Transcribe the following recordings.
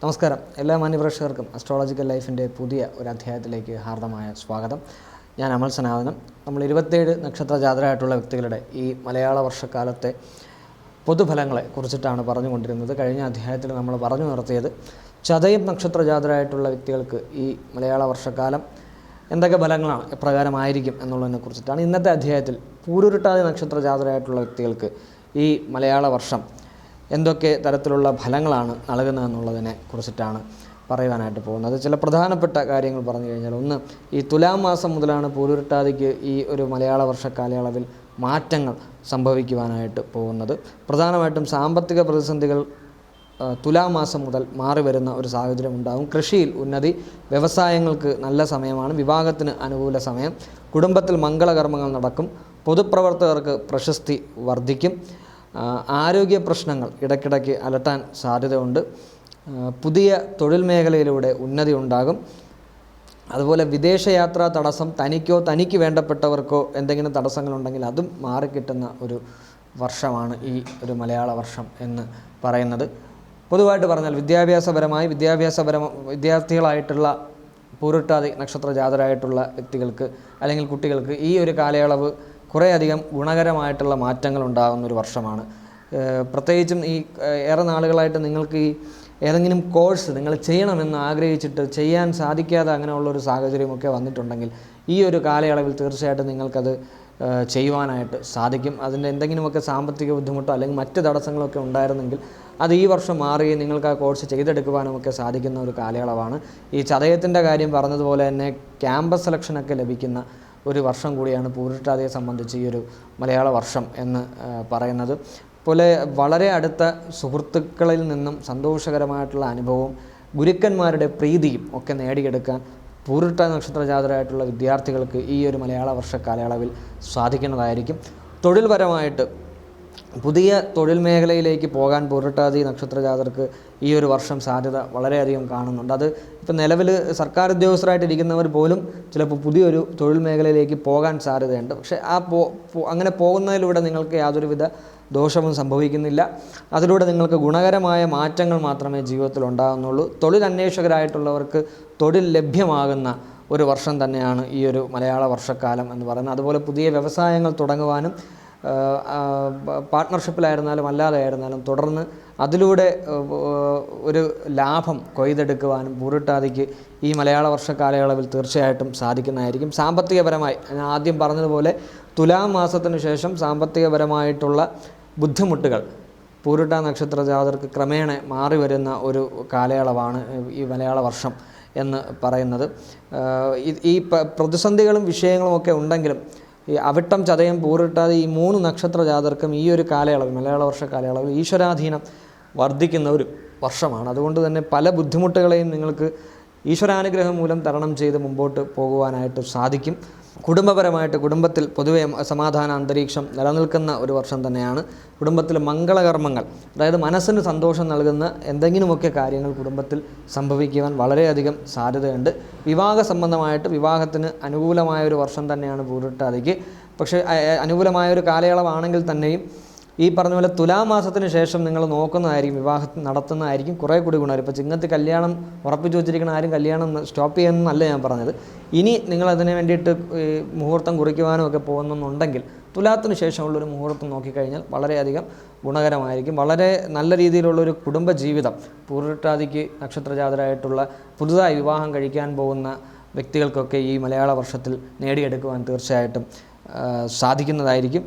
നമസ്കാരം. എല്ലാ മാന്യപ്രേക്ഷകർക്കും അസ്ട്രോളജിക്കൽ ലൈഫിന്റെ പുതിയ ഒരു അധ്യായത്തിലേക്ക് ഹാർദമായ സ്വാഗതം. ഞാൻ അമൽ സനാതനം. നമ്മൾ ഇരുപത്തേഴ് നക്ഷത്ര ജാതരായിട്ടുള്ള വ്യക്തികളുടെ ഈ മലയാള വർഷക്കാലത്തെ പൊതുഫലങ്ങളെ കുറിച്ചിട്ടാണ് പറഞ്ഞുകൊണ്ടിരുന്നത്. കഴിഞ്ഞ അധ്യായത്തിൽ നമ്മൾ പറഞ്ഞു നിർത്തിയത് ചതയം നക്ഷത്ര ജാതരായിട്ടുള്ള വ്യക്തികൾക്ക് ഈ മലയാള വർഷക്കാലം എന്തൊക്കെ ഫലങ്ങളാണ് എപ്രകാരമായിരിക്കും എന്നുള്ളതിനെ കുറിച്ചിട്ടാണ് ഇന്നത്തെ അധ്യായത്തിൽ പൂരുരുട്ടാതി നക്ഷത്ര ജാതരായിട്ടുള്ള വ്യക്തികൾക്ക് ഈ മലയാള വർഷം എന്തൊക്കെ തരത്തിലുള്ള ഫലങ്ങളാണ് നൽകുന്നതെന്നുള്ളതിനെ കുറിച്ചിട്ടാണ് പറയുവാനായിട്ട് പോകുന്നത്. ചില പ്രധാനപ്പെട്ട കാര്യങ്ങൾ പറഞ്ഞു കഴിഞ്ഞാൽ ഒന്ന് ഈ തുലാം മാസം മുതലാണ് പൂരുരുട്ടാതിക്ക് ഈ ഒരു മലയാള വർഷ കാലയളവിൽ മാറ്റങ്ങൾ സംഭവിക്കുവാനായിട്ട് പോകുന്നത്. പ്രധാനമായിട്ടും സാമ്പത്തിക പ്രതിസന്ധികൾ ആ, തുലാം മാസം മുതൽ മാറി വരുന്ന ഒരു സാഹചര്യം ഉണ്ടാകും കൃഷിയിൽ ഉന്നതി വ്യവസായങ്ങൾക്ക് നല്ല സമയമാണ് വിവാഹത്തിന് അനുകൂല സമയം കുടുംബത്തിൽ മംഗളകർമ്മങ്ങൾ നടക്കും പൊതുപ്രവർത്തകർക്ക് പ്രശസ്തി വർദ്ധിക്കും ആരോഗ്യ പ്രശ്നങ്ങൾ ഇടയ്ക്കിടയ്ക്ക് അലട്ടാൻ സാധ്യതയുണ്ട്. പുതിയ തൊഴിൽ മേഖലയിലൂടെ ഉന്നതി ഉണ്ടാകും. അതുപോലെ വിദേശയാത്രാ തടസ്സം തനിക്കോ തനിക്ക് വേണ്ടപ്പെട്ടവർക്കോ എന്തെങ്കിലും തടസ്സങ്ങളുണ്ടെങ്കിൽ അതും മാറിക്കിട്ടുന്ന ഒരു വർഷമാണ് ഈ ഒരു മലയാള വർഷം എന്ന് പറയുന്നത്. പൊതുവായിട്ട് പറഞ്ഞാൽ വിദ്യാഭ്യാസപരമായി വിദ്യാഭ്യാസപരം വിദ്യാർത്ഥികളായിട്ടുള്ള പൂരുട്ടാതി നക്ഷത്ര ജാതരായിട്ടുള്ള വ്യക്തികൾക്ക് അല്ലെങ്കിൽ കുട്ടികൾക്ക് ഈ ഒരു കാലയളവ് കുറേയധികം ഗുണകരമായിട്ടുള്ള മാറ്റങ്ങൾ ഉണ്ടാകുന്ന ഒരു വർഷമാണ് പ്രത്യേകിച്ചും ഈ ഏറെ നാളുകളായിട്ട് നിങ്ങൾക്ക് ഈ ഏതെങ്കിലും കോഴ്സ് നിങ്ങൾ ചെയ്യണമെന്ന് ആഗ്രഹിച്ചിട്ട് ചെയ്യാൻ സാധിക്കാതെ അങ്ങനെയുള്ള ഒരു സാഹചര്യമൊക്കെ വന്നിട്ടുണ്ടെങ്കിൽ ഈ ഒരു കാലയളവിൽ തീർച്ചയായിട്ടും നിങ്ങൾക്കത് ചെയ്യുവാനായിട്ട് സാധിക്കും. അതിന്റെ എന്തെങ്കിലുമൊക്കെ സാമ്പത്തിക ബുദ്ധിമുട്ടോ അല്ലെങ്കിൽ മറ്റ് തടസ്സങ്ങളൊക്കെ ഉണ്ടായിരുന്നെങ്കിൽ അത് ഈ വർഷം മാറി നിങ്ങൾക്ക് ആ കോഴ്സ് ചെയ്തെടുക്കുവാനുമൊക്കെ സാധിക്കുന്ന ഒരു കാലയളവാണ്. ഈ ചതയത്തിന്റെ കാര്യം പറഞ്ഞതുപോലെ തന്നെ ക്യാമ്പസ് സെലക്ഷനൊക്കെ ലഭിക്കുന്ന ഒരു വർഷം കൂടിയാണ് പൂരിട്ടാതിയെ സംബന്ധിച്ച് ഈ ഒരു മലയാള വർഷം എന്ന് പറയുന്നത്. പോലെ വളരെ അടുത്ത സുഹൃത്തുക്കളിൽ നിന്നും സന്തോഷകരമായിട്ടുള്ള അനുഭവവും ഗുരുക്കന്മാരുടെ പ്രീതിയും ഒക്കെ നേടിയെടുക്കാൻ പൂരിട്ട നക്ഷത്ര ജാതരായിട്ടുള്ള വിദ്യാർത്ഥികൾക്ക് ഈ ഒരു മലയാള വർഷ കാലയളവിൽ സാധിക്കുന്നതായിരിക്കും. തൊഴിൽപരമായിട്ട് പുതിയ തൊഴിൽ മേഖലയിലേക്ക് പോകാൻ പൂരിട്ടാതി നക്ഷത്ര ജാതർക്ക് ഈ ഒരു വർഷം സാധ്യത വളരെയധികം കാണുന്നുണ്ട്. അത് ഇപ്പം നിലവിൽ സർക്കാർ ഉദ്യോഗസ്ഥരായിട്ടിരിക്കുന്നവർ പോലും ചിലപ്പോൾ പുതിയൊരു തൊഴിൽ മേഖലയിലേക്ക് പോകാൻ സാധ്യതയുണ്ട്. പക്ഷേ ആ പോ അങ്ങനെ പോകുന്നതിലൂടെ നിങ്ങൾക്ക് യാതൊരുവിധ ദോഷവും സംഭവിക്കുന്നില്ല. അതിലൂടെ നിങ്ങൾക്ക് ഗുണകരമായ മാറ്റങ്ങൾ മാത്രമേ ജീവിതത്തിൽ ഉണ്ടാകുന്നുള്ളൂ. തൊഴിൽ അന്വേഷകരായിട്ടുള്ളവർക്ക് തൊഴിൽ ലഭ്യമാകുന്ന ഒരു വർഷം തന്നെയാണ് ഈ ഒരു മലയാള വർഷക്കാലം എന്ന് പറയുന്നത്. അതുപോലെ പുതിയ വ്യവസായങ്ങൾ തുടങ്ങുവാനും പാർട്ട്ണർഷിപ്പിലായിരുന്നാലും അല്ലാതെ ആയിരുന്നാലും തുടർന്ന് അതിലൂടെ ഒരു ലാഭം കൊയ്തെടുക്കുവാനും പൂരിട്ടാതിക്ക് ഈ മലയാള വർഷ കാലയളവിൽ തീർച്ചയായിട്ടും സാധിക്കുന്നതായിരിക്കും. സാമ്പത്തികപരമായി ഞാൻ ആദ്യം പറഞ്ഞതുപോലെ തുലാം മാസത്തിനു ശേഷം സാമ്പത്തികപരമായിട്ടുള്ള ബുദ്ധിമുട്ടുകൾ പൂരിട്ട നക്ഷത്ര ജാതർക്ക് ക്രമേണ മാറി വരുന്ന ഒരു കാലയളവാണ് ഈ മലയാള വർഷം എന്ന് പറയുന്നത്. ഈ- പ്രതിസന്ധികളും വിഷയങ്ങളും ഒക്കെ ഉണ്ടെങ്കിലും ഈ അവിട്ടം ചതയം പൂറിട്ടാതെ ഈ മൂന്ന് നക്ഷത്ര ജാതർക്കും ഈ ഒരു കാലയളവ് മലയാള വർഷ കാലയളവിൽ ഈശ്വരാധീനം വർദ്ധിക്കുന്ന ഒരു വർഷമാണ്. അതുകൊണ്ട് തന്നെ പല ബുദ്ധിമുട്ടുകളെയും നിങ്ങൾക്ക് ഈശ്വരാനുഗ്രഹം മൂലം തരണം ചെയ്ത് മുമ്പോട്ട് പോകുവാനായിട്ട് സാധിക്കും. കുടുംബപരമായിട്ട് കുടുംബത്തിൽ പൊതുവെ സമാധാന അന്തരീക്ഷം നിലനിൽക്കുന്ന ഒരു വർഷം തന്നെയാണ്. കുടുംബത്തിൽ മംഗളകർമ്മങ്ങൾ അതായത് മനസ്സിന് സന്തോഷം നൽകുന്ന എന്തെങ്കിലുമൊക്കെ കാര്യങ്ങൾ കുടുംബത്തിൽ സംഭവിക്കുവാൻ വളരെയധികം സാധ്യതയുണ്ട്. വിവാഹ സംബന്ധമായിട്ട് വിവാഹത്തിന് അനുകൂലമായ ഒരു വർഷം തന്നെയാണ് പൂരിട്ടാതിക്ക്. പക്ഷേ അനുകൂലമായ ഒരു കാലയളവാണെങ്കിൽ തന്നെയും ഈ പറഞ്ഞ പോലെ തുലാമാസത്തിന് ശേഷം നിങ്ങൾ നോക്കുന്നതായിരിക്കും വിവാഹം നടത്തുന്നതായിരിക്കും കുറേ കൂടി ഗുണം ഇപ്പോൾ ചിങ്ങത്ത് കല്യാണം ഉറപ്പിച്ചു വെച്ചിരിക്കുന്ന ആരും കല്യാണം സ്റ്റോപ്പ് ചെയ്യുന്നതെന്നല്ല ഞാൻ പറഞ്ഞത്. ഇനി നിങ്ങൾ അതിന് വേണ്ടിയിട്ട് മുഹൂർത്തം കുറിക്കുവാനും ഒക്കെ പോകുന്നുണ്ടെങ്കിൽ തുലാത്തിന് ശേഷമുള്ളൊരു മുഹൂർത്തം നോക്കിക്കഴിഞ്ഞാൽ വളരെയധികം ഗുണകരമായിരിക്കും. വളരെ നല്ല രീതിയിലുള്ളൊരു കുടുംബ ജീവിതം പൂരിട്ടാതിക്ക് നക്ഷത്രജാതരായിട്ടുള്ള പുതുതായി വിവാഹം കഴിക്കാൻ പോകുന്ന വ്യക്തികൾക്കൊക്കെ ഈ മലയാള വർഷത്തിൽ നേടിയെടുക്കുവാൻ തീർച്ചയായിട്ടും സാധിക്കുന്നതായിരിക്കും.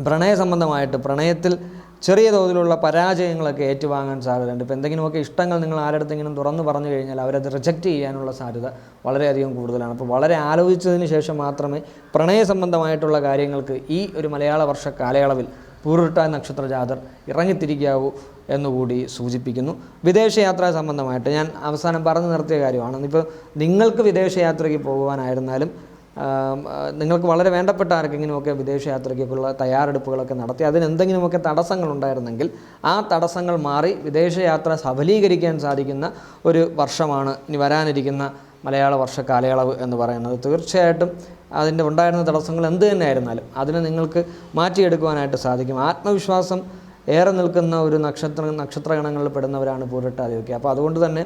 പ്രണയ സംബന്ധമായിട്ട് പ്രണയത്തിൽ ചെറിയ തോതിലുള്ള പരാജയങ്ങളൊക്കെ ഏറ്റുവാങ്ങാൻ സാധ്യതയുണ്ട്. ഇപ്പോൾ എന്തെങ്കിലുമൊക്കെ ഇഷ്ടങ്ങൾ നിങ്ങൾ ആരുടെടുത്തെങ്കിലും തുറന്നു പറഞ്ഞു കഴിഞ്ഞാൽ അവരത് റിജക്റ്റ് ചെയ്യാനുള്ള സാധ്യത വളരെയധികം കൂടുതലാണ്. അപ്പോൾ വളരെ ആലോചിച്ചതിന് ശേഷം മാത്രമേ പ്രണയ സംബന്ധമായിട്ടുള്ള കാര്യങ്ങൾക്ക് ഈ ഒരു മലയാള വർഷ കാലയളവിൽ പൂരുട്ട നക്ഷത്ര ജാതർ ഇറങ്ങിത്തിരിക്കാവൂ എന്നുകൂടി സൂചിപ്പിക്കുന്നു. വിദേശയാത്ര സംബന്ധമായിട്ട് ഞാൻ അവസാനം പറഞ്ഞു നിർത്തിയ കാര്യമാണ്. ഇപ്പോൾ നിങ്ങൾക്ക് വിദേശയാത്രയ്ക്ക് പോകുവാനായിരുന്നാലും നിങ്ങൾക്ക് വളരെ വേണ്ടപ്പെട്ട ആർക്കെങ്കിലുമൊക്കെ വിദേശയാത്രയ്ക്കുള്ള തയ്യാറെടുപ്പുകളൊക്കെ നടത്തി അതിനെന്തെങ്കിലുമൊക്കെ തടസ്സങ്ങൾ ഉണ്ടായിരുന്നെങ്കിൽ ആ തടസ്സങ്ങൾ മാറി വിദേശയാത്ര സഫലീകരിക്കാൻ സാധിക്കുന്ന ഒരു വർഷമാണ് ഇനി വരാനിരിക്കുന്ന മലയാള വർഷ കാലയളവ് എന്ന് പറയുന്നത്. തീർച്ചയായിട്ടും അതിന്റെ ഉണ്ടായിരുന്ന തടസ്സങ്ങൾ എന്ത് തന്നെ ആയിരുന്നാലും അതിനെ നിങ്ങൾക്ക് മാറ്റിയെടുക്കുവാനായിട്ട് സാധിക്കും. ആത്മവിശ്വാസം ഏറെ നിൽക്കുന്ന ഒരു നക്ഷത്ര നക്ഷത്രഗണങ്ങളിൽ പെടുന്നവരാണ് പൂരട്ടാതിയൊക്കെ അപ്പോൾ അതുകൊണ്ട് തന്നെ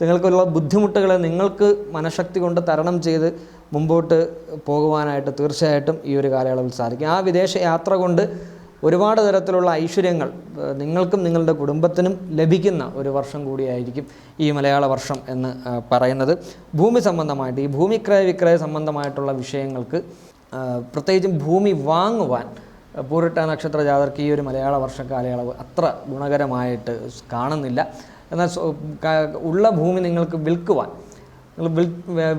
നിങ്ങൾക്കുള്ള ബുദ്ധിമുട്ടുകളെ നിങ്ങൾക്ക് മനഃശക്തി കൊണ്ട് തരണം ചെയ്ത് മുമ്പോട്ട് പോകുവാനായിട്ട് തീർച്ചയായിട്ടും ഈ ഒരു കാലയളവിൽ സാധിക്കും. ആ വിദേശ യാത്ര കൊണ്ട് ഒരുപാട് തരത്തിലുള്ള ഐശ്വര്യങ്ങൾ നിങ്ങൾക്കും നിങ്ങളുടെ കുടുംബത്തിനും ലഭിക്കുന്ന ഒരു വർഷം കൂടിയായിരിക്കും ഈ മലയാള വർഷം എന്ന് പറയുന്നത്. ഭൂമി സംബന്ധമായിട്ട് ഈ ഭൂമിക്രയ വിക്രയ സംബന്ധമായിട്ടുള്ള വിഷയങ്ങൾക്ക് പ്രത്യേകിച്ചും ഭൂമി വാങ്ങുവാൻ പൂരിട്ട നക്ഷത്ര ജാതർക്ക് ഈ ഒരു മലയാള വർഷ കാലയളവ് അത്ര ഗുണകരമായിട്ട് കാണുന്നില്ല. എന്നാൽ ഉള്ള ഭൂമി നിങ്ങൾക്ക് വിൽക്കുവാൻ നിങ്ങൾ വിൽ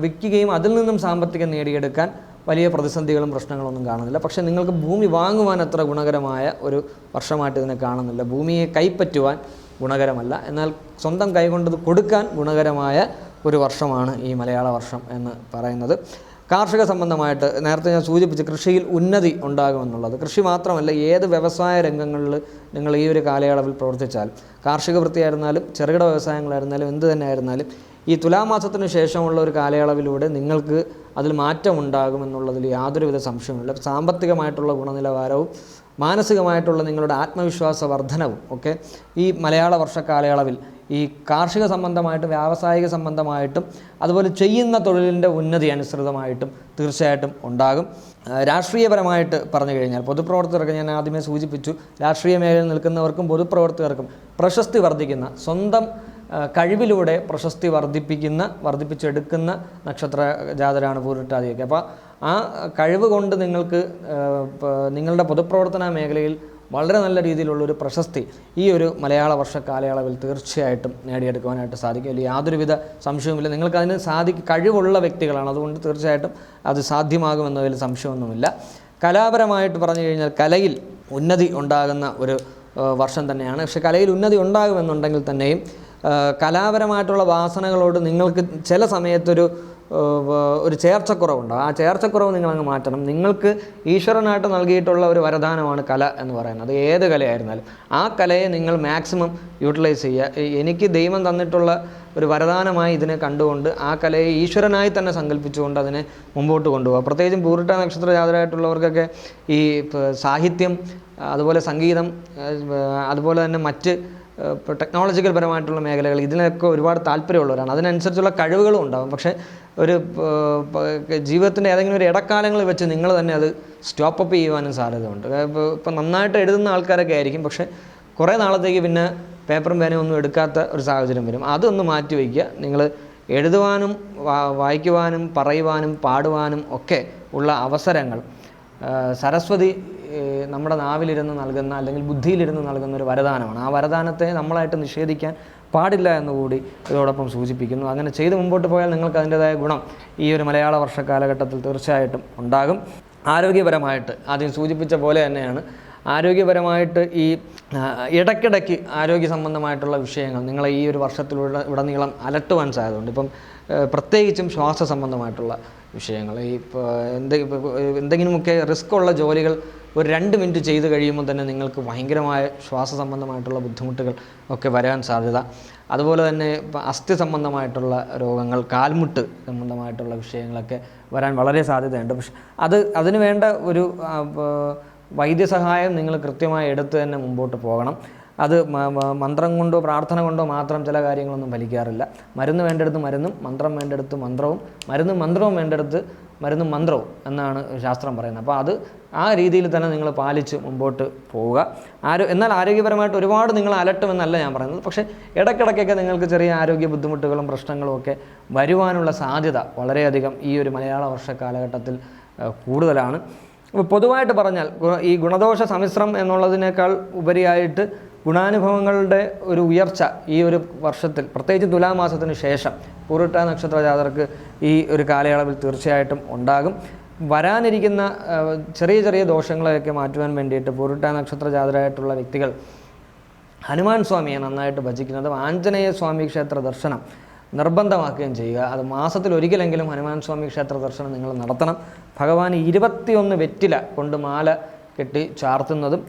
വിൽക്കുകയും അതിൽ നിന്നും സാമ്പത്തികം നേടിയെടുക്കാൻ വലിയ പ്രതിസന്ധികളും പ്രശ്നങ്ങളൊന്നും കാണുന്നില്ല. പക്ഷേ നിങ്ങൾക്ക് ഭൂമി വാങ്ങുവാൻ അത്ര ഗുണകരമായ ഒരു വർഷമായിട്ട് ഇതിനെ കാണുന്നില്ല. ഭൂമിയെ കൈപ്പറ്റുവാൻ ഗുണകരമല്ല. എന്നാൽ സ്വന്തം കൈകൊണ്ടത് കൊടുക്കാൻ ഗുണകരമായ ഒരു വർഷമാണ് ഈ മലയാള വർഷം എന്ന് പറയുന്നത്. കാർഷിക സംബന്ധമായിട്ട് നേരത്തെ ഞാൻ സൂചിപ്പിച്ച കൃഷിയിൽ ഉന്നതി ഉണ്ടാകുമെന്നുള്ളത്. കൃഷി മാത്രമല്ല ഏത് വ്യവസായ രംഗങ്ങളിൽ നിങ്ങൾ ഈ ഒരു കാലയളവിൽ പ്രവർത്തിച്ചാൽ കാർഷിക വൃത്തിയായിരുന്നാലും ചെറുകിട വ്യവസായങ്ങളായിരുന്നാലും എന്ത് തന്നെ ആയിരുന്നാലും ഈ തുലാമാസത്തിന് ശേഷമുള്ള ഒരു കാലയളവിലൂടെ നിങ്ങൾക്ക് അതിൽ മാറ്റം ഉണ്ടാകുമെന്നുള്ളതിൽ യാതൊരുവിധ സംശയവുമില്ല. സാമ്പത്തികമായിട്ടുള്ള ഗുണനിലവാരവും മാനസികമായിട്ടുള്ള നിങ്ങളുടെ ആത്മവിശ്വാസ വർധനവും ഒക്കെ ഈ മലയാള വർഷ കാലയളവിൽ ഈ കാർഷിക സംബന്ധമായിട്ടും വ്യാവസായിക സംബന്ധമായിട്ടും അതുപോലെ ചെയ്യുന്ന തൊഴിലിന്റെ ഉന്നതി അനുസൃതമായിട്ടും തീർച്ചയായിട്ടും ഉണ്ടാകും. രാഷ്ട്രീയപരമായിട്ട് പറഞ്ഞു കഴിഞ്ഞാൽ പൊതുപ്രവർത്തകർക്ക് ഞാൻ ആദ്യമേ സൂചിപ്പിച്ചു രാഷ്ട്രീയ മേഖലയിൽ നിൽക്കുന്നവർക്കും പൊതുപ്രവർത്തകർക്കും പ്രശസ്തി വർദ്ധിക്കുന്ന സ്വന്തം കഴിവിലൂടെ പ്രശസ്തി വർദ്ധിപ്പിക്കുന്ന വർദ്ധിപ്പിച്ചെടുക്കുന്ന നക്ഷത്ര ജാതരാണ് പൂരിട്ടാതിയൊക്കെ അപ്പോൾ ആ കഴിവ് കൊണ്ട് നിങ്ങൾക്ക് നിങ്ങളുടെ പൊതുപ്രവർത്തന മേഖലയിൽ വളരെ നല്ല രീതിയിലുള്ളൊരു പ്രശസ്തി ഈ ഒരു മലയാള വർഷ കാലയളവിൽ തീർച്ചയായിട്ടും നേടിയെടുക്കുവാനായിട്ട് സാധിക്കും. അല്ലെങ്കിൽ യാതൊരുവിധ സംശയവുമില്ല. നിങ്ങൾക്ക് അതിന് സാധിക്കും കഴിവുള്ള വ്യക്തികളാണ്. അതുകൊണ്ട് തീർച്ചയായിട്ടും അത് സാധ്യമാകുമെന്നതിൽ സംശയമൊന്നുമില്ല. കലാപരമായിട്ട് പറഞ്ഞു കഴിഞ്ഞാൽ കലയിൽ ഉന്നതി ഉണ്ടാകുന്ന ഒരു വർഷം തന്നെയാണ്. പക്ഷേ കലയിൽ ഉന്നതി ഉണ്ടാകുമെന്നുണ്ടെങ്കിൽ തന്നെയും കലാപരമായിട്ടുള്ള വാസനകളോട് നിങ്ങൾക്ക് ചില സമയത്തൊരു ഒരു ചേർച്ചക്കുറവുണ്ട്. ആ ചേർച്ചക്കുറവ് നിങ്ങളങ്ങ് മാറ്റണം. നിങ്ങൾക്ക് ഈശ്വരനായിട്ട് നൽകിയിട്ടുള്ള ഒരു വരദാനമാണ് കല എന്ന് പറയുന്നത്. ഏത് കലയായിരുന്നാലും. ആ കലയെ നിങ്ങൾ മാക്സിമം യൂട്ടിലൈസ് ചെയ്യുക. എനിക്ക് ദൈവം തന്നിട്ടുള്ള ഒരു വരദാനമായി ഇതിനെ കണ്ടുകൊണ്ട് ആ കലയെ ഈശ്വരനായി തന്നെ സങ്കല്പിച്ചുകൊണ്ട് അതിനെ മുമ്പോട്ട് കൊണ്ടുപോകുക പ്രത്യേകിച്ചും പൂരിട്ട നക്ഷത്ര ജാതരായിട്ടുള്ളവർക്കൊക്കെ ഈ സാഹിത്യം അതുപോലെ സംഗീതം അതുപോലെ തന്നെ മറ്റ് ഇപ്പോൾ ടെക്നോളജിക്കൽ പരമായിട്ടുള്ള മേഖലകൾ ഇതിനൊക്കെ ഒരുപാട് താല്പര്യമുള്ളവരാണ്. അതിനനുസരിച്ചുള്ള കഴിവുകളും ഉണ്ടാകും പക്ഷേ ഒരു ജീവിതത്തിന്റെ ഏതെങ്കിലും ഒരു ഇടക്കാലങ്ങൾ വെച്ച് നിങ്ങൾ തന്നെ അത് സ്റ്റോപ്പ് അപ്പ് ചെയ്യുവാനും സാധ്യതയുണ്ട്. ഇപ്പോൾ ഇപ്പം നന്നായിട്ട് എഴുതുന്ന ആൾക്കാരൊക്കെ ആയിരിക്കും. പക്ഷേ കുറേ നാളത്തേക്ക് പിന്നെ പേപ്പറും പേനയും ഒന്നും എടുക്കാത്ത ഒരു സാഹചര്യം വരും. അതൊന്ന് മാറ്റി വയ്ക്കുക. നിങ്ങൾ എഴുതുവാനും വായിക്കുവാനും പറയുവാനും പാടുവാനും ഒക്കെ ഉള്ള അവസരങ്ങൾ സരസ്വതി നമ്മുടെ നാവിലിരുന്ന് നൽകുന്ന അല്ലെങ്കിൽ ബുദ്ധിയിലിരുന്ന് നൽകുന്ന ഒരു വരദാനമാണ്. ആ വരദാനത്തെ നമ്മളായിട്ട് നിഷേധിക്കാൻ പാടില്ല എന്നുകൂടി ഇതോടൊപ്പം സൂചിപ്പിക്കുന്നു. അങ്ങനെ ചെയ്ത് മുമ്പോട്ട് പോയാൽ നിങ്ങൾക്ക് അതിന്റെതായ ഗുണം ഈ ഒരു മലയാള വർഷ കാലഘട്ടത്തിൽ തീർച്ചയായിട്ടും ഉണ്ടാകും. ആരോഗ്യപരമായിട്ട് ആദ്യം സൂചിപ്പിച്ച പോലെ തന്നെയാണ് ആരോഗ്യപരമായിട്ട് ഈ ഇടയ്ക്കിടയ്ക്ക് ആരോഗ്യ സംബന്ധമായിട്ടുള്ള വിഷയങ്ങൾ നിങ്ങളെ ഈ ഒരു വർഷത്തിലൂടെ ഉടനീളം അലട്ടുവാൻ സാധ്യതയുണ്ട്. ഇപ്പം പ്രത്യേകിച്ചും ശ്വാസ സംബന്ധമായിട്ടുള്ള വിഷയങ്ങൾ ഈ ഇപ്പോൾ എന്ത് എന്തെങ്കിലുമൊക്കെ റിസ്ക് ഉള്ള ജോലികൾ ഒരു രണ്ട് മിനിറ്റ് ചെയ്ത് കഴിയുമ്പോൾ തന്നെ നിങ്ങൾക്ക് ഭയങ്കരമായ ശ്വാസ സംബന്ധമായിട്ടുള്ള ബുദ്ധിമുട്ടുകൾ ഒക്കെ വരാൻ സാധ്യത. അതുപോലെ തന്നെ അസ്ഥി സംബന്ധമായിട്ടുള്ള രോഗങ്ങൾ കാൽമുട്ട് സംബന്ധമായിട്ടുള്ള വിഷയങ്ങളൊക്കെ വരാൻ വളരെ സാധ്യതയുണ്ട്. പക്ഷെ അത് അതിന് വേണ്ട ഒരു വൈദ്യസഹായം നിങ്ങൾ കൃത്യമായി എടുത്ത് തന്നെ മുമ്പോട്ട് പോകണം. അത് മന്ത്രം കൊണ്ടോ പ്രാർത്ഥന കൊണ്ടോ മാത്രം ചില കാര്യങ്ങളൊന്നും ഫലിക്കാറില്ല. മരുന്ന് വേണ്ടെടുത്ത് മരുന്നും മന്ത്രം വേണ്ടെടുത്ത് മന്ത്രവും മരുന്നും മന്ത്രവും വേണ്ടെടുത്ത് മരുന്നും മന്ത്രവും എന്നാണ് ശാസ്ത്രം പറയുന്നത്. അപ്പോൾ അത് ആ രീതിയിൽ തന്നെ നിങ്ങൾ പാലിച്ച് മുമ്പോട്ട് പോവുക. ആരോ എന്നാൽ ആരോഗ്യപരമായിട്ട് ഒരുപാട് നിങ്ങൾ അലട്ടുമെന്നല്ല ഞാൻ പറയുന്നത്. പക്ഷേ ഇടയ്ക്കിടയ്ക്കൊക്കെ നിങ്ങൾക്ക് ചെറിയ ആരോഗ്യ ബുദ്ധിമുട്ടുകളും പ്രശ്നങ്ങളും ഒക്കെ വരുവാനുള്ള സാധ്യത വളരെയധികം ഈ ഒരു മലയാള വർഷ കാലഘട്ടത്തിൽ കൂടുതലാണ്. പൊതുവായിട്ട് പറഞ്ഞാൽ ഈ ഗുണദോഷ സമിശ്രം എന്നുള്ളതിനേക്കാൾ ഉപരിയായിട്ട് ഗുണാനുഭവങ്ങളുടെ ഒരു ഉയർച്ച ഈ ഒരു വർഷത്തിൽ പ്രത്യേകിച്ച് തുലാമാസത്തിന് ശേഷം പൂരിട്ട നക്ഷത്ര ജാതർക്ക് ഈ ഒരു കാലയളവിൽ തീർച്ചയായിട്ടും ഉണ്ടാകും. വരാനിരിക്കുന്ന ചെറിയ ചെറിയ ദോഷങ്ങളെയൊക്കെ മാറ്റുവാൻ വേണ്ടിയിട്ട് പൂരിട്ട നക്ഷത്ര ജാതരായിട്ടുള്ള വ്യക്തികൾ ഹനുമാൻ സ്വാമിയെ നന്നായിട്ട് ഭജിക്കുന്നതും ആഞ്ജനേയ സ്വാമി ക്ഷേത്ര ദർശനം നിർബന്ധമാക്കുകയും ചെയ്യുക. അത് മാസത്തിൽ ഒരിക്കലെങ്കിലും ഹനുമാൻ സ്വാമി ക്ഷേത്ര ദർശനം നിങ്ങൾ നടത്തണം. ഭഗവാൻ ഇരുപത്തിയൊന്ന് വെറ്റില കൊണ്ട് മാല കെട്ടി ചാർത്തുന്നതും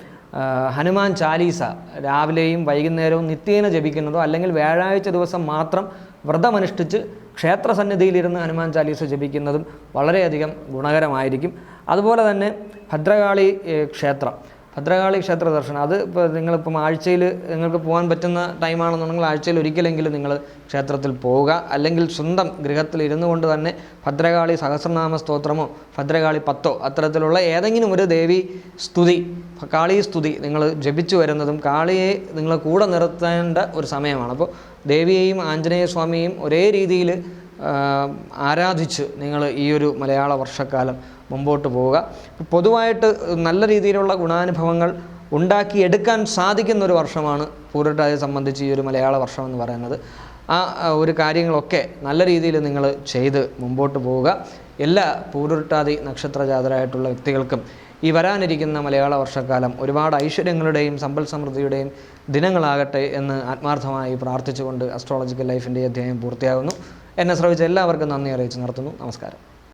ഹനുമാൻ ചാലീസ രാവിലെയും വൈകുന്നേരവും നിത്യേന ജപിക്കുന്നതോ അല്ലെങ്കിൽ വ്യാഴാഴ്ച ദിവസം മാത്രം വ്രതമനുഷ്ഠിച്ച് ക്ഷേത്രസന്നിധിയിലിരുന്ന് ഹനുമാൻ ചാലീസ ജപിക്കുന്നതും വളരെയധികം ഗുണകരമായിരിക്കും. അതുപോലെ തന്നെ ഭദ്രകാളി ക്ഷേത്രം. ഭദ്രകാളി ക്ഷേത്ര ദർശനം. അത് ഇപ്പോൾ നിങ്ങളിപ്പം ആഴ്ചയിൽ നിങ്ങൾക്ക് പോകാൻ പറ്റുന്ന ടൈമാണെന്നുണ്ടെങ്കിൽ ആഴ്ചയിൽ ഒരിക്കലെങ്കിലും നിങ്ങൾ ക്ഷേത്രത്തിൽ പോവുക. അല്ലെങ്കിൽ സ്വന്തം ഗൃഹത്തിൽ ഇരുന്നു കൊണ്ട് തന്നെ ഭദ്രകാളി സഹസ്രനാമ സ്തോത്രമോ ഭദ്രകാളി പത്തോ അത്തരത്തിലുള്ള ഏതെങ്കിലും ഒരു ദേവി സ്തുതി കാളി സ്തുതി നിങ്ങൾ ജപിച്ചു വരുന്നതും കാളിയെ നിങ്ങൾ കൂടെ നിർത്തേണ്ട ഒരു സമയമാണ്. അപ്പോൾ ദേവിയെയും ആഞ്ജനേയ സ്വാമിയെയും ഒരേ രീതിയിൽ ആരാധിച്ച് നിങ്ങൾ ഈ ഒരു മലയാള വർഷക്കാലം മുമ്പോട്ട് പോവുക. പൊതുവായിട്ട് നല്ല രീതിയിലുള്ള ഗുണാനുഭവങ്ങൾ ഉണ്ടാക്കിയെടുക്കാൻ സാധിക്കുന്ന ഒരു വർഷമാണ് പൂരട്ടാതിയെ സംബന്ധിച്ച് ഈ ഒരു മലയാള വർഷം എന്ന് പറയുന്നത്. ആ ഒരു കാര്യങ്ങളൊക്കെ നല്ല രീതിയിൽ നിങ്ങൾ ചെയ്ത് മുമ്പോട്ട് പോവുക. എല്ലാ പൂരുട്ടാതി നക്ഷത്രജാതരായിട്ടുള്ള വ്യക്തികൾക്കും ഈ വരാനിരിക്കുന്ന മലയാള വർഷക്കാലം ഒരുപാട് ഐശ്വര്യങ്ങളുടെയും സമ്പൽ സമൃദ്ധിയുടെയും ദിനങ്ങളാകട്ടെ എന്ന് ആത്മാർത്ഥമായി പ്രാർത്ഥിച്ചുകൊണ്ട് അസ്ട്രോളജിക്കൽ ലൈഫിന്റെ അധ്യായം പൂർത്തിയാകുന്നു. എന്നെ ശ്രമിച്ച എല്ലാവർക്കും നന്ദി അറിയിച്ച് നിർത്തുന്നു. നമസ്കാരം.